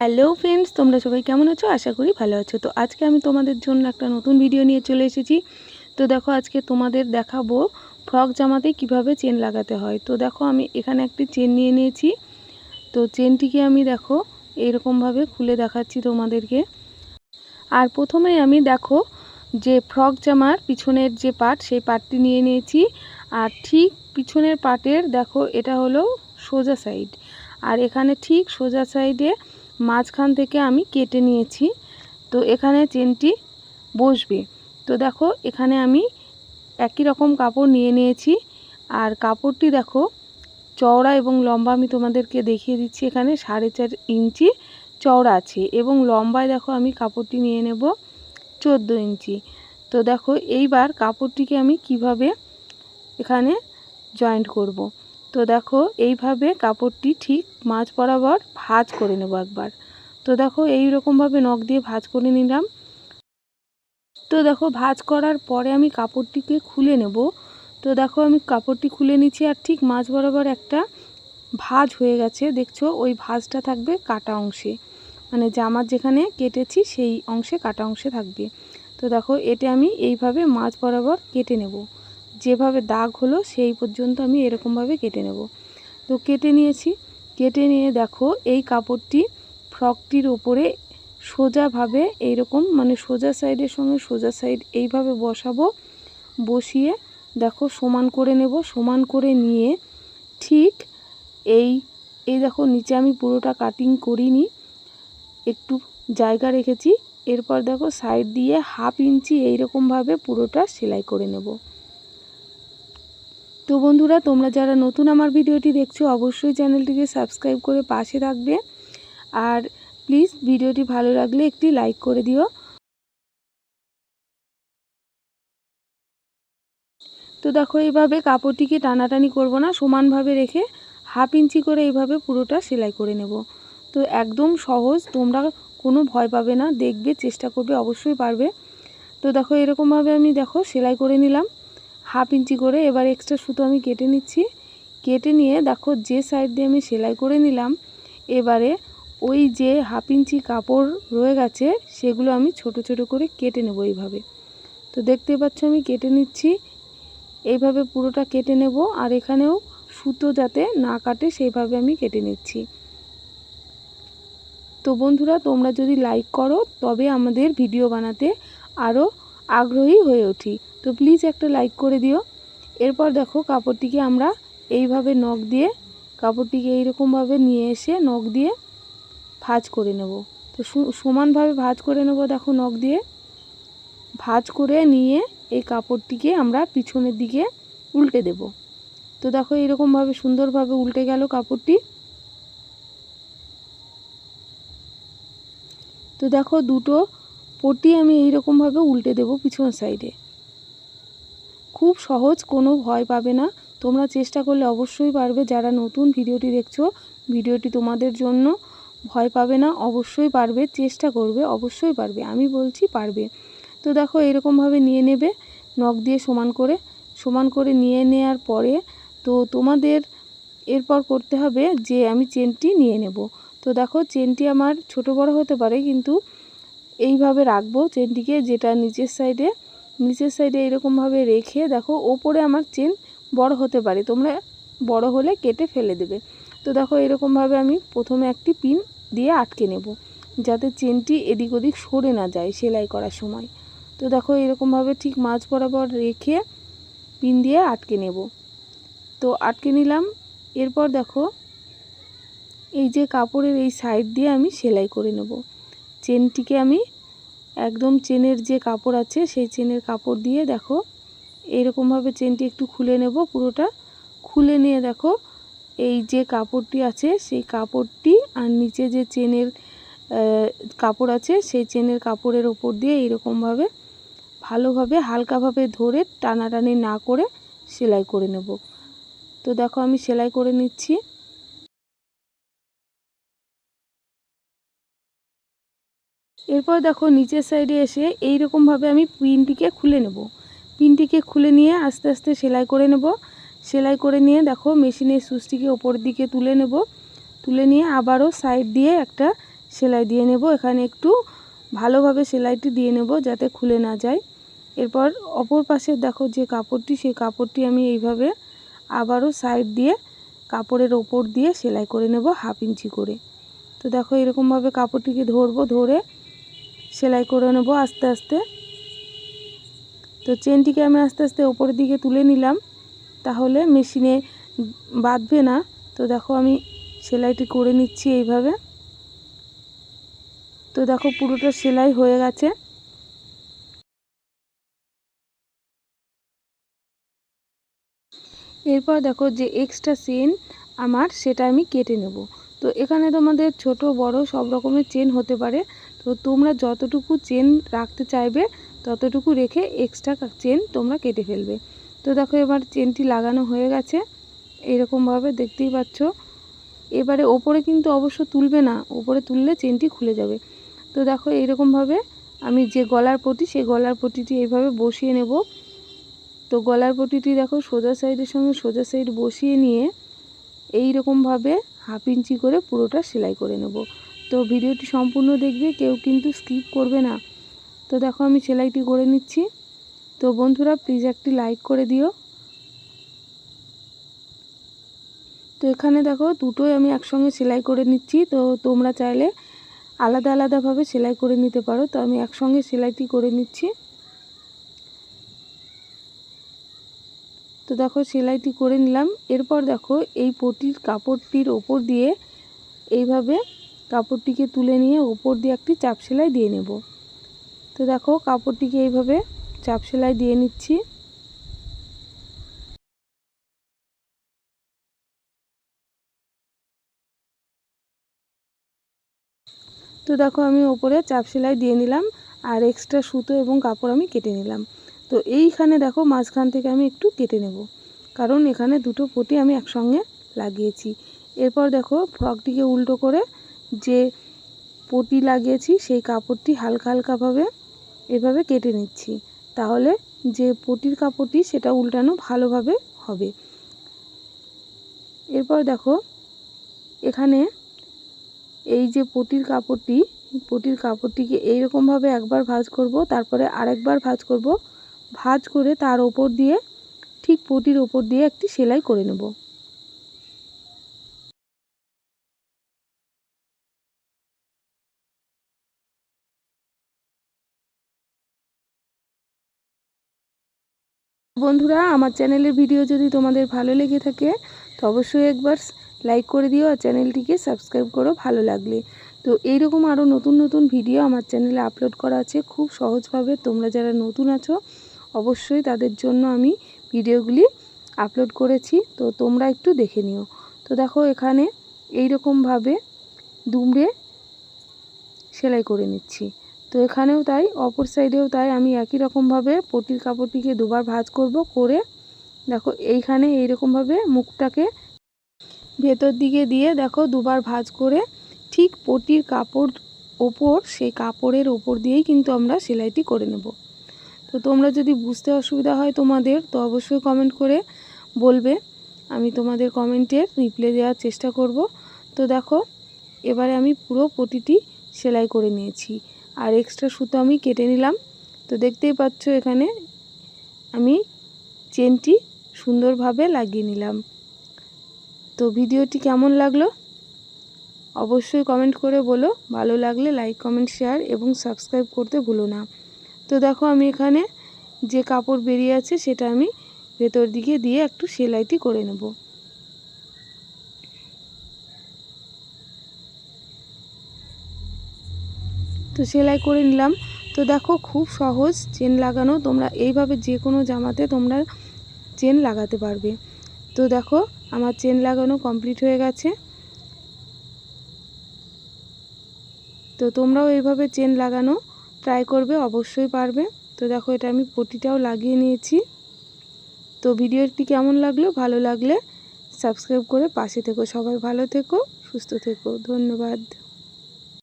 Hello friends, তোমরা সবাই কেমন আছো? আশা করি ভালো আছো। তো আজকে আমি তোমাদের জন্য একটা নতুন ভিডিও নিয়ে চলে এসেছি। তো দেখো, আজকে তোমাদের দেখাবো ফ্রক জামাতে কীভাবে চেন লাগাতে হয়। তো দেখো, আমি এখানে একটি চেন নিয়ে নিয়েছি। তো চেনটিকে আমি দেখো এইরকমভাবে খুলে দেখাচ্ছি তোমাদেরকে। আর প্রথমে আমি দেখো, যে ফ্রক জামার পিছনের যে পার্ট সেই পার্টটি নিয়ে নিয়েছি। আর ঠিক পিছনের পাটের, দেখো, এটা হলো সোজা সাইড। আর এখানে ঠিক সোজা সাইডে মাঝখান থেকে আমি কেটে নিয়েছি। তো এখানে চেনটি বসবে। তো দেখো, এখানে আমি একই রকম কাপড় নিয়ে নিয়েছি। আর কাপড়টি দেখো, চওড়া এবং লম্বা আমি তোমাদেরকে দেখিয়ে দিচ্ছি। এখানে সাড়ে চার ইঞ্চি চওড়া আছে এবং লম্বায় দেখো আমি কাপড়টি নিয়ে নেব চোদ্দ ইঞ্চি। তো দেখো, এইবার কাপড়টিকে আমি কীভাবে এখানে জয়েন্ট করব। তো দেখো, এইভাবে কাপড়টি ঠিক মাঝ বরাবর ভাঁজ করে নেব একবার। তো দেখো এই রকমভাবে নখ দিয়ে ভাঁজ করে নিলাম। তো দেখো, ভাঁজ করার পরে আমি কাপড়টিকে খুলে নেব। তো দেখো, আমি কাপড়টি খুলে নিচ্ছি আর ঠিক মাঝ বরাবর একটা ভাঁজ হয়ে গেছে। দেখছ, ওই ভাঁজটা থাকবে কাটা অংশে। মানে জামার যেখানে কেটেছি, সেই অংশে কাটা অংশে থাকবে। তো দেখো এটা আমি এইভাবে মাঝ বরাবর কেটে নেব। যেভাবে দাগ হলো সেই পর্যন্ত আমি এরকমভাবে কেটে নেব। তো কেটে নিয়েছি। কেটে নিয়ে দেখো এই কাপড়টি ফ্রকটির ওপরে সোজাভাবে এইরকম মানে সোজা সাইডের সঙ্গে সোজা সাইড এইভাবে বসাবো। বসিয়ে দেখো সমান করে নেব। সমান করে নিয়ে ঠিক এই এই দেখো নিচে আমি পুরোটা কাটিং করিনি। একটু জায়গা রেখেছি। এরপর দেখো সাইড দিয়ে হাফ ইঞ্চি এইরকমভাবে পুরোটা সেলাই করে নেব। তো বন্ধুরা, তোমরা যারা নতুন আমার ভিডিওটি দেখছ, অবশ্যই চ্যানেলটিকে সাবস্ক্রাইব করে পাশে থাকবে। আর প্লিজ ভিডিওটি ভালো লাগলে একটি লাইক করে দিও। তো দেখো, এইভাবে কাপড়টিকে টানাটানি করব না, সমানভাবে রেখে হাফ ইঞ্চি করে এইভাবে পুরোটা সেলাই করে নেব। তো একদম সহজ, তোমরা কোনো ভয় পাবে না, দেখবে, চেষ্টা করবে, অবশ্যই পারবে। তো দেখো, এরকমভাবে আমি দেখো সেলাই করে নিলাম। হাফ ইঞ্চি করে এবার এক্সট্রা সুতো আমি কেটে নিচ্ছি। কেটে নিয়ে দেখো যে সাইড দিয়ে আমি সেলাই করে নিলাম, এবারে ওই যে হাফ ইঞ্চি কাপড় রয়ে গেছে, সেগুলো আমি ছোট ছোট করে কেটে নেব এইভাবে। তো দেখতে পাচ্ছ আমি কেটে নিচ্ছি, এইভাবে পুরোটা কেটে নেব আর এখানেও সুতো যাতে না কাটে সেইভাবে আমি কেটে নিচ্ছি। তো বন্ধুরা, তোমরা যদি লাইক করো, তবে আমাদের ভিডিও বানাতে আরও আগ্রহী হয়ে উঠি। তো প্লিজ একটা লাইক করে দিও। এরপর দেখো কাপড়টিকে আমরা এইভাবে নখ দিয়ে, কাপড়টিকে এইরকমভাবে নিয়ে এসে নখ দিয়ে ভাজ করে নেব। তো সমানভাবে ভাজ করে নেব দেখো নখ দিয়ে। ভাজ করে নিয়ে এই কাপড়টিকে আমরা পিছনের দিকে উল্টে দেব। তো দেখো এরকমভাবে সুন্দরভাবে উল্টে গেল কাপড়টি। তো দেখো দুটো পটি আমি এইরকমভাবে উল্টে দেব পিছন সাইডে খুব সহজ, কোনো ভয় পাবে না। তোমরা চেষ্টা করলে অবশ্যই পারবে। যারা নতুন ভিডিওটি দেখছ, ভিডিওটি তোমাদের জন্য ভয় পাবে না, অবশ্যই পারবে, চেষ্টা করবে, অবশ্যই পারবে। আমি বলছি পারবে। তো দেখো, এরকমভাবে নিয়ে নেবে, নখ দিয়ে সমান করে। সমান করে নিয়ে নেওয়ার পরে তো তোমাদের এরপর করতে হবে যে, আমি চেনটি নিয়ে নেব। তো দেখো, চেনটি আমার ছোট বড় হতে পারে, কিন্তু এইভাবে রাখব চেনটিকে যেটা নিচের সাইডে নিচের সাইডে এরকমভাবে রেখে দেখো, ওপরে আমার চেন বড় হতে পারে। তোমরা বড় হলে কেটে ফেলে দেবে। তো দেখো, এরকমভাবে আমি প্রথমে একটি পিন দিয়ে আটকে নেব, যাতে চেনটি এদিক ওদিক সরে না যায় সেলাই করার সময়। তো দেখো, এরকমভাবে ঠিক মাছ বরাবর রেখে পিন দিয়ে আটকে নেব। তো আটকে নিলাম। এরপর দেখো, এই যে কাপড়ের এই সাইড দিয়ে আমি সেলাই করে নেব। চেনটিকে আমি একদম চেনের যে কাপড় আছে, সেই চেনের কাপড় দিয়ে দেখো এইরকমভাবে চেনটি একটু খুলে নেব পুরোটা। খুলে নিয়ে দেখো, এই যে কাপড়টি আছে, সেই কাপড়টি আর নিচে যে চেনের কাপড় আছে, সেই চেনের কাপড়ের ওপর দিয়ে এইরকমভাবে ভালোভাবে, হালকাভাবে ধরে টানাটানি না করে সেলাই করে নেব। তো দেখো আমি সেলাই করে নিচ্ছি। এরপর দেখো নিচের সাইডে এসে এই রকমভাবে আমি পিনটিকে খুলে নেব। পিনটিকে খুলে নিয়ে আস্তে আস্তে সেলাই করে নেব। সেলাই করে নিয়ে দেখো মেশিনের সুচটিকে ওপর দিকে তুলে নেব। তুলে নিয়ে আবারও সাইড দিয়ে একটা সেলাই দিয়ে নেব। এখানে একটু ভালোভাবে সেলাইটি দিয়ে নেব যাতে খুলে না যায়। এরপর অপর পাশে দেখো যে কাপড়টি, সেই কাপড়টি আমি এইভাবে আবারও সাইড দিয়ে কাপড়ের ওপর দিয়ে সেলাই করে নেব হাফ ইঞ্চি করে। তো দেখো এরকমভাবে কাপড়টিকে ধরবো, ধরে সেলাই করে নেব আস্তে আস্তে। তো চেনটিকে আমি আস্তে আস্তে ওপরের দিকে তুলে নিলাম। তাহলে মেশিনে বাঁধবে না। তো দেখো আমি সেলাইটি করে নিচ্ছি এইভাবে। তো দেখো পুরোটা সেলাই হয়ে গেছে। এরপর দেখো যে এক্সট্রা চেন আমার সেটা আমি কেটে নেব। তো এখানে তোমাদের ছোট, বড় সব রকমের চেন হতে পারে। তো তোমরা যতটুকু চেন রাখতে চাইবে, ততটুকু রেখে এক্সট্রা চেন তোমরা কেটে ফেলবে। তো দেখো এবার চেনটি লাগানো হয়ে গেছে। এরকমভাবে দেখতেই পাচ্ছ। এবারে ওপরে কিন্তু অবশ্য তুলবে না, ওপরে তুললে চেনটি খুলে যাবে। তো দেখো এইরকমভাবে আমি যে গলার পটি, সেই গলার পটিটি এইভাবে বসিয়ে নেব। তো গলার পটিটি দেখো সোজা সাইডের সঙ্গে সোজা সাইড বসিয়ে নিয়ে এই রকমভাবে হাফ ইঞ্চি করে পুরোটা সেলাই করে নেব। তো ভিডিওটি সম্পূর্ণ দেখবে, কেউ কিন্তু স্কিপ করবে না। তো দেখো আমি সেলাইটি করে নিচ্ছি। তো বন্ধুরা প্লিজ একটি লাইক করে দিও। তো এখানে দেখো, দুটোই আমি একসঙ্গে সেলাই করে নিচ্ছি। তো তোমরা চাইলে আলাদা আলাদাভাবে সেলাই করে নিতে পারো। তো আমি একসঙ্গে সেলাইটি করে নিচ্ছি। তো দেখো, সেলাইটি করে নিলাম। এরপর দেখো, এই পটির, কাপড়টির ওপর দিয়ে এইভাবে কাপড়টিকে তুলে নিয়ে ওপর দিয়ে একটি চাপ সেলাই দিয়ে নেব। তো দেখো কাপড়টিকে এইভাবে চাপ সেলাই দিয়ে নিচ্ছি। তো দেখো আমি ওপরে চাপ সেলাই দিয়ে নিলাম আর এক্সট্রা সুতো এবং কাপড় আমি কেটে নিলাম। তো এইখানে দেখো মাঝখান থেকে আমি একটু কেটে নেব। কারণ এখানে দুটো পটি আমি একসঙ্গে লাগিয়েছি। এরপর দেখো ফ্রকটিকে উল্টো করে যে পটি লাগিয়েছি, সেই কাপড়টি হালকা হালকাভাবে এভাবে কেটে নিচ্ছি। তাহলে যে পটির কাপড়টি, সেটা উল্টানো ভালোভাবে হবে। এরপর দেখো, এখানে এই যে পটির কাপড়টি, পটির কাপড়টিকে এইরকমভাবে একবার ভাজ করব, তারপরে আরেকবার ভাজ করব। ভাজ করে তার ওপর দিয়ে, ঠিক পটির ওপর দিয়ে একটি সেলাই করে নেব। বন্ধুরা, আমার চ্যানেলের ভিডিও যদি তোমাদের ভালো লেগে থাকে, তো অবশ্যই একবার লাইক করে দিও আর চ্যানেলটিকে সাবস্ক্রাইব করো ভালো লাগলে। তো এইরকম আরও নতুন নতুন ভিডিও আমার চ্যানেলে আপলোড করা আছে, খুব সহজভাবে। তোমরা যারা নতুন আছো, অবশ্যই তাদের জন্য আমি ভিডিওগুলি আপলোড করেছি, তো তোমরা একটু দেখে নিও। তো দেখো, এখানে এই রকমভাবে দুমড়ে সেলাই করে নিচ্ছি। তো এখানেও তাই, অপর সাইডেও তাই, আমি একই রকমভাবে পটির কাপড়টিকে দুবার ভাজ করব করে, দেখো এইখানে এইরকমভাবে মুখটাকে ভেতর দিকে দিয়ে, দেখো দুবার ভাজ করে, ঠিক পটির কাপড় ওপর, সেই কাপড়ের ওপর দিয়েই কিন্তু আমরা সেলাইটি করে নেব। তো তোমরা যদি বুঝতে অসুবিধা হয় তোমাদের, তো অবশ্যই কমেন্ট করে বলবে, আমি তোমাদের কমেন্টের রিপ্লাই দেওয়ার চেষ্টা করব। তো দেখো, এবারে আমি পুরো পটিটি সেলাই করে নিয়েছি। আর এক্সট্রা সুতো আমি কেটে নিলাম। তো দেখতেই পাচ্ছ এখানে আমি চেনটি সুন্দরভাবে লাগিয়ে নিলাম। তো ভিডিওটি কেমন লাগল? অবশ্যই কমেন্ট করে বলো। ভালো লাগলে লাইক কমেন্ট শেয়ার এবং সাবস্ক্রাইব করতে ভুলো না। তো দেখো আমি এখানে যে কাপড় বেরিয়ে আছে সেটা আমি ভেতর দিকে দিয়ে একটু সেলাইটি করে নেব। তো সেলাই করে নিলাম। তো দেখো খুব সহজ চেন লাগানো, তোমরা এইভাবে যে কোনো জামাতে তোমরা চেন লাগাতে পারবে। তো দেখো আমার চেন লাগানো কমপ্লিট হয়ে গেছে। তো তোমরাও এইভাবে চেন লাগানো ট্রাই করবে, অবশ্যই পারবে। তো দেখো এটা আমি পটিটাও লাগিয়ে নিয়েছি। তো ভিডিওটি কেমন লাগল, ভালো লাগলে সাবস্ক্রাইব করে পাশে থেকো। সবাই ভালো থেকো, সুস্থ থেকো। ধন্যবাদ।